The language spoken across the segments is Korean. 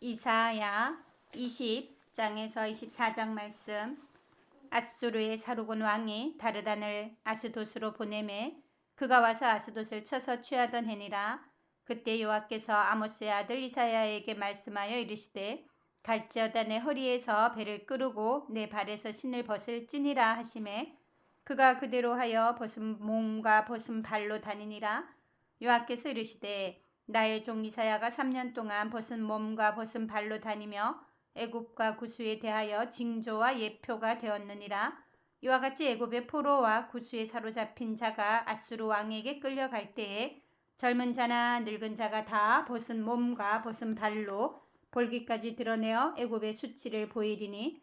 이사야 20장에서 24장 말씀. 아수르의 사루곤 왕이 다르단을 아스돗으로 보내매 그가 와서 아스돗을 쳐서 취하던 해니라. 그때 여호와께서 아모스의 아들 이사야에게 말씀하여 이르시되 갈지어다 내 허리에서 배를 끄르고 내 발에서 신을 벗을지니라 하심에 그가 그대로 하여 벗은 몸과 벗은 발로 다니니라. 여호와께서 이르시되 나의 종 이사야가 3년 동안 벗은 몸과 벗은 발로 다니며 애굽과 구수에 대하여 징조와 예표가 되었느니라. 이와 같이 애굽의 포로와 구수에 사로잡힌 자가 아수르 왕에게 끌려갈 때에 젊은 자나 늙은 자가 다 벗은 몸과 벗은 발로 볼기까지 드러내어 애굽의 수치를 보이리니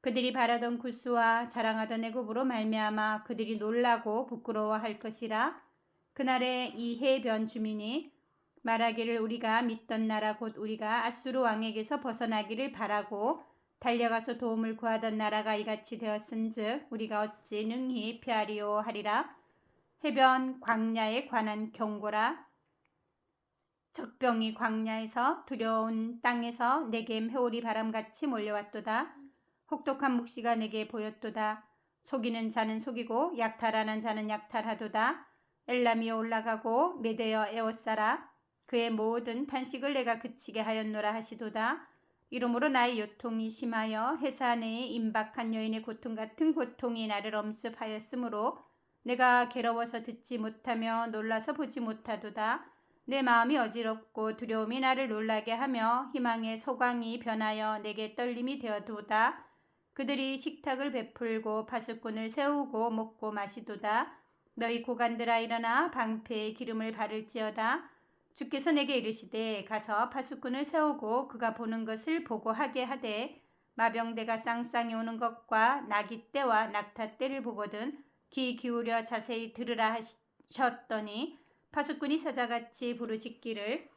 그들이 바라던 구수와 자랑하던 애굽으로 말미암아 그들이 놀라고 부끄러워할 것이라 그날에 이 해변 주민이 말하기를 우리가 믿던 나라 곧 우리가 아수르 왕에게서 벗어나기를 바라고 달려가서 도움을 구하던 나라가 이같이 되었은즉 우리가 어찌 능히 피하리오 하리라? 해변 광야에 관한 경고라. 적병이 광야에서 두려운 땅에서 내게 회오리 바람같이 몰려왔도다. 혹독한 묵시가 내게 보였도다. 속이는 자는 속이고 약탈하는 자는 약탈하도다. 엘람이 올라가고 메대어 에오사라 그의 모든 탄식을 내가 그치게 하였노라 하시도다. 이러므로 나의 요통이 심하여 해사 내에 임박한 여인의 고통 같은 고통이 나를 엄습하였으므로 내가 괴로워서 듣지 못하며 놀라서 보지 못하도다. 내 마음이 어지럽고 두려움이 나를 놀라게 하며 희망의 소광이 변하여 내게 떨림이 되어도다. 그들이 식탁을 베풀고 파수꾼을 세우고 먹고 마시도다. 너희 고관들아 일어나 방패에 기름을 바를지어다. 주께서 내게 이르시되 가서 파수꾼을 세우고 그가 보는 것을 보고 하게 하되 마병대가 쌍쌍이 오는 것과 나기 때와 낙타 때를 보거든 귀 기울여 자세히 들으라 하셨더니 파수꾼이 사자같이 부르짖기를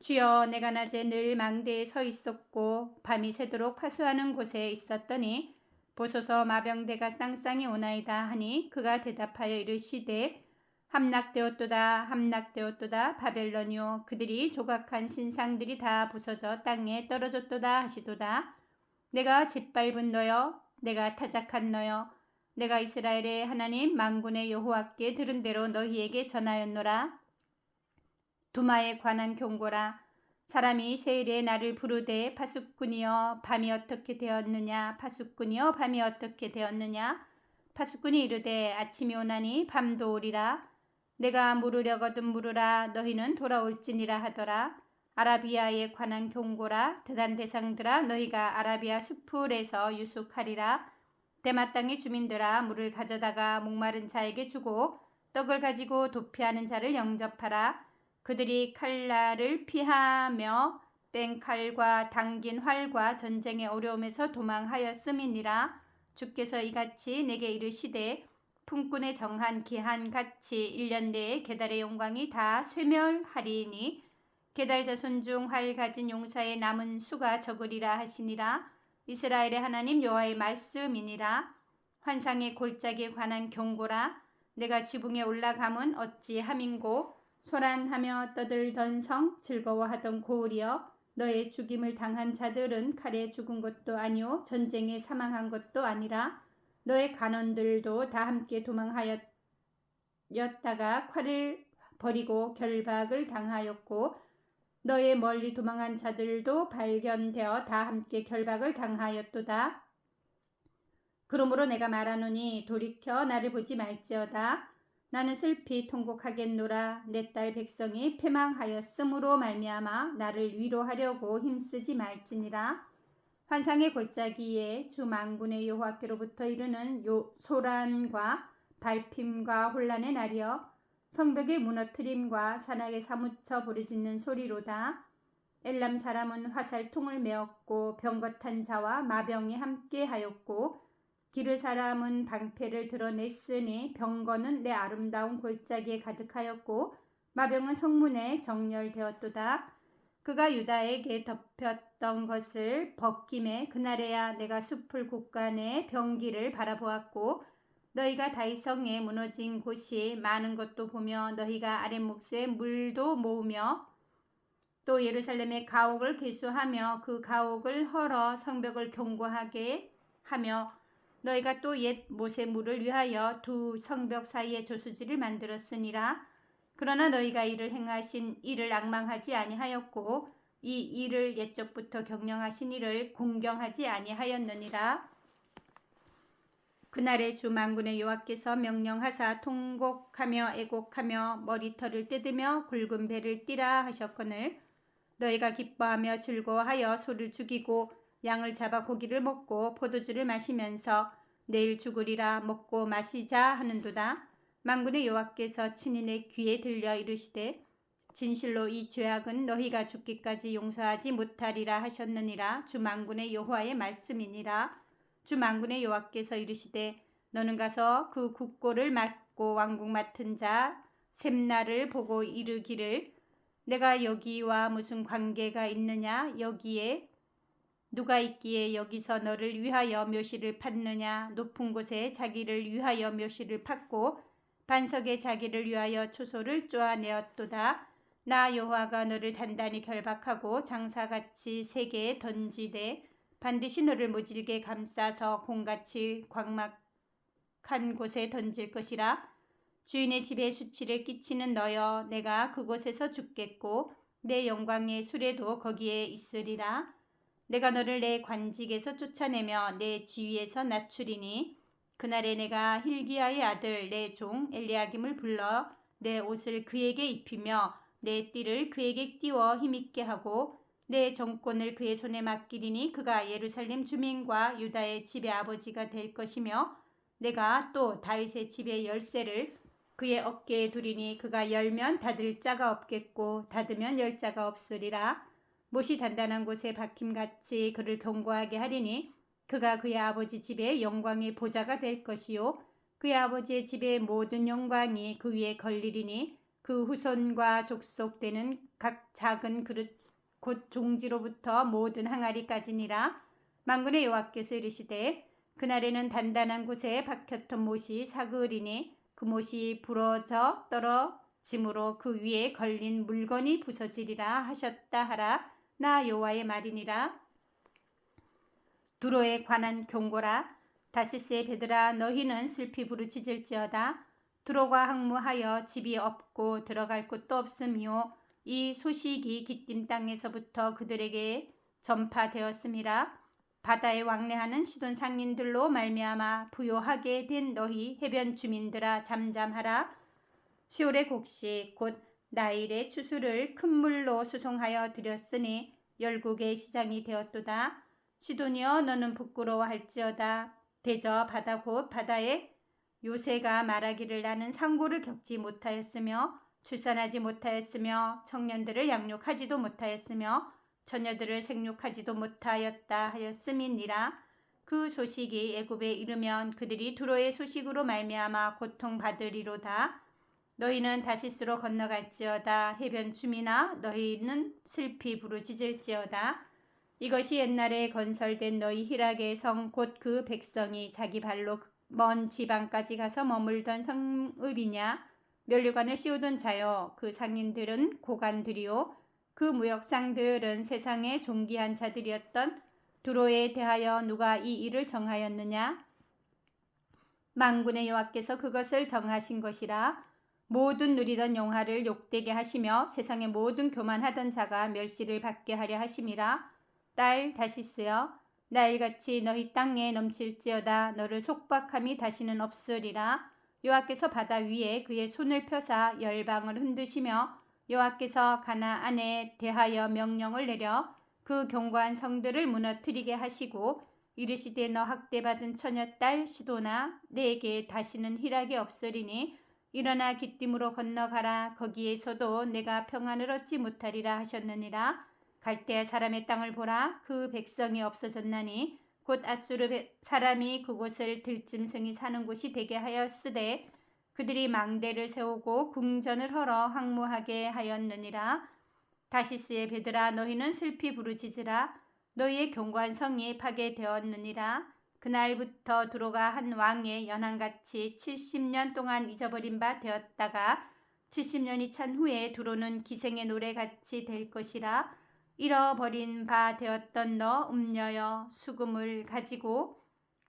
주여 내가 낮에 늘 망대에 서 있었고 밤이 새도록 파수하는 곳에 있었더니 보소서 마병대가 쌍쌍이 오나이다 하니 그가 대답하여 이르시되 함락되었도다 함락되었도다 바벨론이요. 그들이 조각한 신상들이 다 부서져 땅에 떨어졌도다 하시도다. 내가 짓밟은 너여 내가 타작한 너여 내가 이스라엘의 하나님 망군의 여호와께 들은 대로 너희에게 전하였노라. 두마에 관한 경고라. 사람이 세일에 나를 부르되 파수꾼이여 밤이 어떻게 되었느냐? 파수꾼이여 밤이 어떻게 되었느냐? 파수꾼이 이르되 아침이 오나니 밤도 오리라 내가 물으려거든 물으라 너희는 돌아올지니라 하더라. 아라비아에 관한 경고라 대단 대상들아 너희가 아라비아 수풀에서 유숙하리라. 대마 땅의 주민들아 물을 가져다가 목마른 자에게 주고 떡을 가지고 도피하는 자를 영접하라. 그들이 칼날을 피하며 뺀 칼과 당긴 활과 전쟁의 어려움에서 도망하였음이니라. 주께서 이같이 내게 이르시되 품꾼의 정한 기한 같이 1년 내에 계달의 영광이 다 쇠멸하리니 계달 자손 중 활 가진 용사의 남은 수가 적으리라 하시니라. 이스라엘의 하나님 여호와의 말씀이니라. 환상의 골짜기에 관한 경고라. 내가 지붕에 올라감은 어찌 함인고 소란하며 떠들던 성 즐거워하던 고을이여 너의 죽임을 당한 자들은 칼에 죽은 것도 아니오 전쟁에 사망한 것도 아니라 너의 간원들도 다 함께 도망하였다가 칼을 버리고 결박을 당하였고 너의 멀리 도망한 자들도 발견되어 다 함께 결박을 당하였도다. 그러므로 내가 말하노니 돌이켜 나를 보지 말지어다. 나는 슬피 통곡하겠노라. 내 딸 백성이 패망하였으므로 말미암아 나를 위로하려고 힘쓰지 말지니라. 환상의 골짜기에 주 망군의 여호와께로부터 이르는 요 소란과 발핌과 혼란의 날이여 성벽의 무너뜨림과 산악에 사무쳐 부르짖는 소리로다. 엘람 사람은 화살통을 메었고 병거탄 자와 마병이 함께하였고 기르 사람은 방패를 드러냈으니 병거는 내 아름다운 골짜기에 가득하였고 마병은 성문에 정렬되었도다. 그가 유다에게 덮였던 것을 벗김에 그날에야 내가 숲을 곳간의 병기를 바라보았고 너희가 다이성에 무너진 곳이 많은 것도 보며 너희가 아랫목에 물도 모으며 또 예루살렘의 가옥을 개수하며 그 가옥을 헐어 성벽을 견고하게 하며 너희가 또 옛 모세 물을 위하여 두 성벽 사이에 조수지를 만들었으니라 그러나 너희가 이를 행하신 이를 악망하지 아니하였고 이 일을 옛적부터 경영하신 이를 공경하지 아니하였느니라. 그날에 주 만군의 여호와께서 명령하사 통곡하며 애곡하며 머리털을 뜯으며 굵은 배를 띠라 하셨거늘 너희가 기뻐하며 즐거워하여 소를 죽이고 양을 잡아 고기를 먹고 포도주를 마시면서 내일 죽으리라 먹고 마시자 하는도다 만군의 여호와께서 내 귀에 들려 이르시되 진실로 이 죄악은 너희가 죽기까지 용서하지 못하리라 하셨느니라. 주 만군의 여호와의 말씀이니라. 주 만군의 여호와께서 이르시되 너는 가서 그 국고를 맡고 왕국 맡은 자 셈나를 보고 이르기를 내가 여기와 무슨 관계가 있느냐? 여기에 누가 있기에 여기서 너를 위하여 묘시를 팠느냐? 높은 곳에 자기를 위하여 묘시를 팠고 반석에 자기를 위하여 초소를 쪼아내었도다. 나 여호와가 너를 단단히 결박하고 장사같이 세계에 던지되 반드시 너를 무질게 감싸서 공같이 광막한 곳에 던질 것이라. 주인의 집에 수치를 끼치는 너여 내가 그곳에서 죽겠고 내 영광의 수레도 거기에 있으리라. 내가 너를 내 관직에서 쫓아내며 내 지위에서 낮추리니 그날에 내가 힐기야의 아들 내 종 엘리야김을 불러 내 옷을 그에게 입히며 내 띠를 그에게 띄워 힘있게 하고 내 정권을 그의 손에 맡기리니 그가 예루살렘 주민과 유다의 집의 아버지가 될 것이며 내가 또 다윗의 집의 열쇠를 그의 어깨에 두리니 그가 열면 닫을 자가 없겠고 닫으면 열 자가 없으리라. 못이 단단한 곳에 박힘같이 그를 견고하게 하리니 그가 그의 아버지 집의 영광의 보좌가 될 것이요. 그의 아버지의 집의 모든 영광이 그 위에 걸리리니 그 후손과 족속되는 각 작은 그릇 곧 종지로부터 모든 항아리까지니라. 만군의 여호와께서 이르시되 그날에는 단단한 곳에 박혔던 못이 사그으리니 그 못이 부러져 떨어짐으로 그 위에 걸린 물건이 부서지리라 하셨다 하라. 나 여호와의 말이니라 두로에 관한 경고라 다시스의 베드라 너희는 슬피 부르짖을지어다. 두로가 항무하여 집이 없고 들어갈 곳도 없으며 이 소식이 기띔 땅에서부터 그들에게 전파되었음이라 바다에 왕래하는 시돈 상인들로 말미암아 부요하게 된 너희 해변 주민들아 잠잠하라. 시올의 곡식 곧 나일의 추수를 큰 물로 수송하여 드렸으니 열국의 시장이 되었도다 시돈이여 너는 부끄러워할지어다. 대저 바다 곧 바다에 요새가 말하기를 나는 상고를 겪지 못하였으며 출산하지 못하였으며 청년들을 양육하지도 못하였으며 처녀들을 생육하지도 못하였다 하였음이니라. 그 소식이 애굽에 이르면 그들이 두로의 소식으로 말미암아 고통받으리로다. 너희는 다시스로 건너갈지어다. 해변 주민아 너희는 슬피 부르짖을지어다 이것이 옛날에 건설된 너희 희락의 성 곧 그 백성이 자기 발로 먼 지방까지 가서 머물던 성읍이냐? 멸류관을 씌우던 자여 그 상인들은 고관들이요. 그 무역상들은 세상의 존귀한 자들이었던 두로에 대하여 누가 이 일을 정하였느냐? 망군의 여호와께서 그것을 정하신 것이라. 모든 누리던 영화를 욕되게 하시며 세상의 모든 교만하던 자가 멸시를 받게 하려 하심이라 딸 다시스여. 나 일같이 너희 땅에 넘칠지어다. 너를 속박함이 다시는 없으리라. 여호와께서 바다 위에 그의 손을 펴사 열방을 흔드시며 여호와께서 가나안에 대하여 명령을 내려 그 견고한 성들을 무너뜨리게 하시고 이르시되 너 학대받은 처녀 딸 시도나 내게 다시는 희락이 없으리니 일어나 기띔으로 건너가라. 거기에서도 내가 평안을 얻지 못하리라 하셨느니라 갈대아 사람의 땅을 보라. 그 백성이 없어졌나니 곧 아수르 사람이 그곳을 들짐승이 사는 곳이 되게 하였으되 그들이 망대를 세우고 궁전을 헐어 황무하게 하였느니라. 다시스의 베드라 너희는 슬피 부르짖으라. 너희의 견고한 성이 파괴되었느니라. 그날부터 두로가 한 왕의 연한같이 70년 동안 잊어버린 바 되었다가 70년이 찬 후에 두로는 기생의 노래같이 될 것이라 잃어버린 바 되었던 너 음녀여 수금을 가지고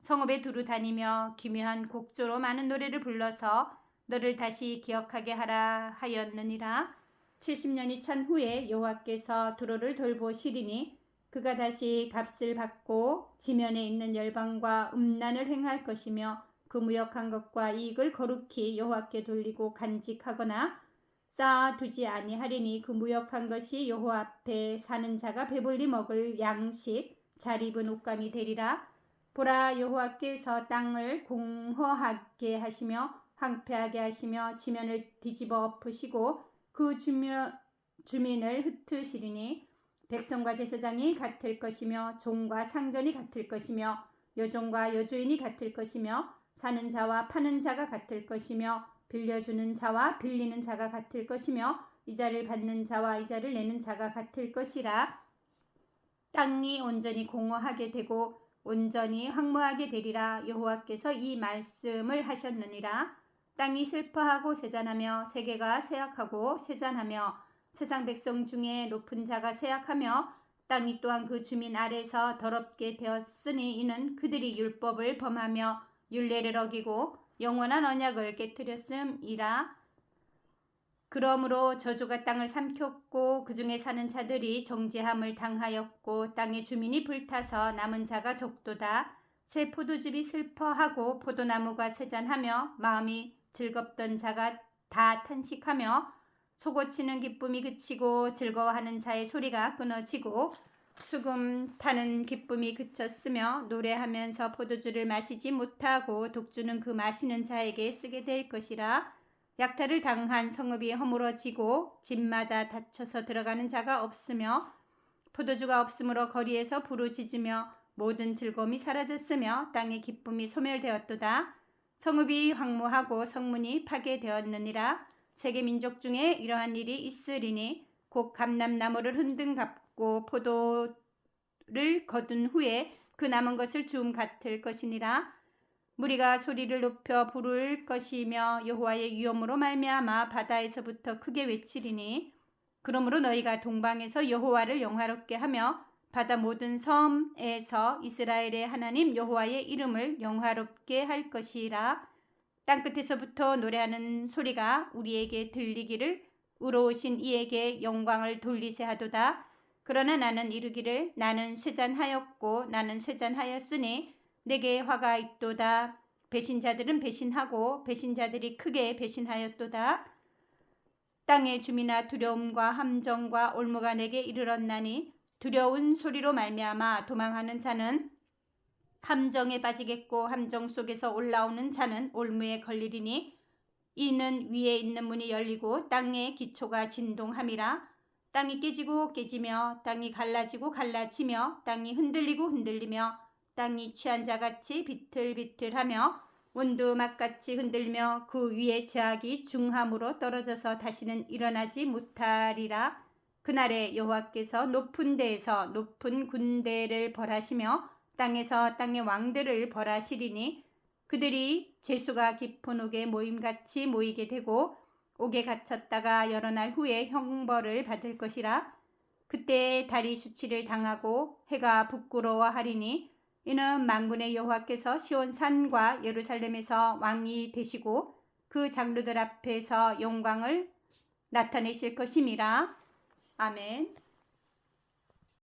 성읍에 두루 다니며 기묘한 곡조로 많은 노래를 불러서 너를 다시 기억하게 하라 하였느니라. 70년이 찬 후에 여호와께서 두로를 돌보시리니 그가 다시 값을 받고 지면에 있는 열방과 음란을 행할 것이며 그 무역한 것과 이익을 거룩히 여호와께 돌리고 간직하거나 쌓아두지 아니하리니 그 무역한 것이 여호와 앞에 사는 자가 배불리 먹을 양식 잘 입은 옷감이 되리라. 보라 여호와께서 땅을 공허하게 하시며 황폐하게 하시며 지면을 뒤집어 엎으시고 그 주며, 주민을 흩으시리니 백성과 제사장이 같을 것이며 종과 상전이 같을 것이며 여종과 여주인이 같을 것이며 사는 자와 파는 자가 같을 것이며 빌려주는 자와 빌리는 자가 같을 것이며 이자를 받는 자와 이자를 내는 자가 같을 것이라. 땅이 온전히 공허하게 되고 온전히 황무하게 되리라. 여호와께서 이 말씀을 하셨느니라. 땅이 슬퍼하고 세잔하며 세계가 쇠약하고 세잔하며 세상 백성 중에 높은 자가 쇠약하며 땅이 또한 그 주민 아래서 더럽게 되었으니 이는 그들이 율법을 범하며 율례를 어기고 영원한 언약을 깨뜨렸음이라. 그러므로 저주가 땅을 삼켰고 그 중에 사는 자들이 정죄함을 당하였고 땅의 주민이 불타서 남은 자가 적도다. 새 포도즙이 슬퍼하고 포도나무가 세잔하며 마음이 즐겁던 자가 다 탄식하며 속옷치는 기쁨이 그치고 즐거워하는 자의 소리가 끊어지고 수금 타는 기쁨이 그쳤으며 노래하면서 포도주를 마시지 못하고 독주는 그 마시는 자에게 쓰게 될 것이라. 약탈을 당한 성읍이 허물어지고 집마다 닫혀서 들어가는 자가 없으며 포도주가 없으므로 거리에서 부르짖으며 모든 즐거움이 사라졌으며 땅의 기쁨이 소멸되었도다. 성읍이 황무하고 성문이 파괴되었느니라. 세계 민족 중에 이러한 일이 있으리니 곧 감람나무를 흔든 갚고 포도를 거둔 후에 그 남은 것을 주움 같을 것이니라. 무리가 소리를 높여 부를 것이며 여호와의 위엄으로 말미암아 바다에서부터 크게 외치리니. 그러므로 너희가 동방에서 여호와를 영화롭게 하며 바다 모든 섬에서 이스라엘의 하나님 여호와의 이름을 영화롭게 할 것이라. 땅 끝에서부터 노래하는 소리가 우리에게 들리기를 우러오신 이에게 영광을 돌리세 하도다. 그러나 나는 이르기를 나는 쇠잔하였고 나는 쇠잔하였으니 내게 화가 있도다. 배신자들은 배신하고 배신자들이 크게 배신하였도다. 땅의 주민아 두려움과 함정과 올무가 내게 이르렀나니 두려운 소리로 말미암아 도망하는 자는 함정에 빠지겠고 함정 속에서 올라오는 자는 올무에 걸리리니 이는 위에 있는 문이 열리고 땅의 기초가 진동함이라 땅이 깨지고 깨지며 땅이 갈라지고 갈라지며 땅이 흔들리고 흔들리며 땅이 취한 자같이 비틀비틀하며 원두막같이 흔들며 그 위에 제약이 중함으로 떨어져서 다시는 일어나지 못하리라. 그날에 여호와께서 높은 데에서 높은 군대를 벌하시며 땅에서 땅의 왕들을 벌하시리니 그들이 재수가 깊은 옥에 모임같이 모이게 되고 옥에 갇혔다가 여러 날 후에 형벌을 받을 것이라 그때 달이 수치를 당하고 해가 부끄러워하리니 이는 만군의 여호와께서 시온 산과 예루살렘에서 왕이 되시고 그 장로들 앞에서 영광을 나타내실 것임이라 아멘.